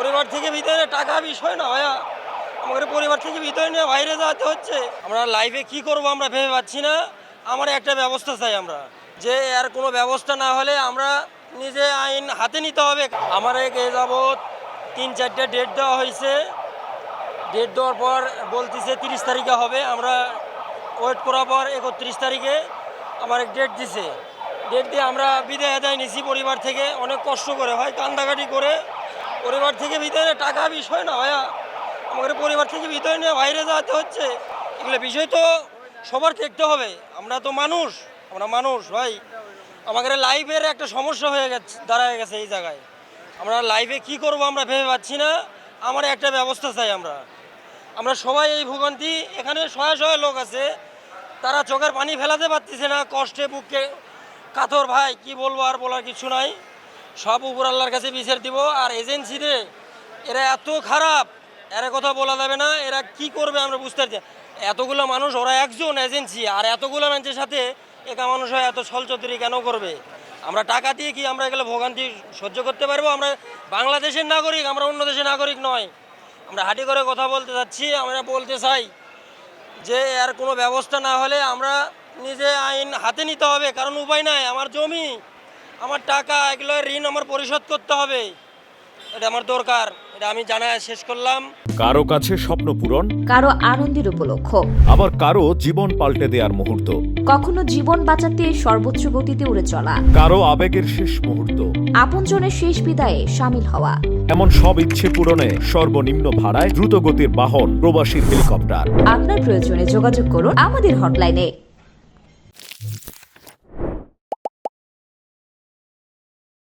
পরিবার থেকে ভিতরে টাকা বিষয় না, ভাইয়া। আমাদের পরিবার থেকে ভিতরে নিয়ে বাইরে যাতে হচ্ছে। আমরা লাইফে কি করব আমরা ভেবে পাচ্ছি না। আমার একটা ব্যবস্থা চাই আমরা। যে আর কোনো ব্যবস্থা না হলে আমরা নিজে আইন হাতে নিতে হবে। আমার এ যাবৎ তিন চারটে ডেট দেওয়া হয়েছে। ডেট দেওয়ার পর বলতেছে তিরিশ তারিখে হবে। আমরা ওয়েট করার পর একত্রিশ তারিখে আমার এক ডেট দিছে। ডেট দিয়ে আমরা বিদায় আদায় নিছি পরিবার থেকে। অনেক কষ্ট করে হয়, কান্দাকাটি করে। পরিবার থেকে ভিতরে টাকা বিষয় না, ভাইয়া। আমাদের পরিবার থেকে ভিতরে নিয়ে বাইরে যেতে হচ্ছে। এগুলো বিষয় তো সবার দেখতে হবে। আমরা তো মানুষ, আমরা মানুষ, ভাই। আমাদের লাইফের একটা সমস্যা হয়ে গেছে, দাঁড়ায় গেছে এই জায়গায়। আমরা লাইফে কি করব আমরা ভেবে পাচ্ছি না। আমার একটা ব্যবস্থা চাই আমরা। আমরা সবাই এই ভোগান্তি, এখানে শয়ে শয়ে লোক আছে। তারা চোখের পানি ফেলাতে পারতেছে না, কষ্টে বুকে। কাতর ভাই, কি বলব আর বলার কিছু নাই। সব উপর আল্লাহর কাছে বিচার দিব, আর এজেন্সিতে এরা এত খারাপ, এরা কথা বলা যাবে না, এরা কি করবে আমরা বুঝতে পারছি এতগুলো মানুষ, ওরা একজন এজেন্সি আর এতগুলো মানুষের সাথে একা মানুষ হয়, এত ছলচতুরি কেন করবে? আমরা টাকা দিয়ে কি আমরা এগুলো ভোগান্তি সহ্য করতে পারব? আমরা বাংলাদেশের নাগরিক, আমরা অন্য দেশের নাগরিক নয়। আমরা হাঁটি করে কথা বলতে চাচ্ছি আমরা বলতে চাই যে এর কোনো ব্যবস্থা না হলে আমরা নিজে আইন হাতে নিতে হবে, কারণ উপায় নাই, আমার জমি। আমার টাকা এগুলো ঋণ আমার পরিশোধ করতে হবে। এটা আমার দরকার এটা আমি জানা শেষ করলাম। কারও কাছে স্বপ্ন পূরণ কারও আনন্দের উপলক্ষ। আবার কারও জীবন পাল্টে দেওয়ার মুহূর্ত। কখনো জীবন বাঁচাতে সর্বোচ্চ গতিতে উড়ে চলা। কারও আবেগের শেষ মুহূর্ত। আপনজনের শেষ বিদায়ে সামিল হওয়া। এমন সব ইচ্ছে পূরণে সর্বনিম্ন ভাড়ায় দ্রুত গতির বাহন প্রবাসী হেলিকপ্টার। আপনার প্রয়োজনে যোগাযোগ করুন আমাদের হটলাইনে।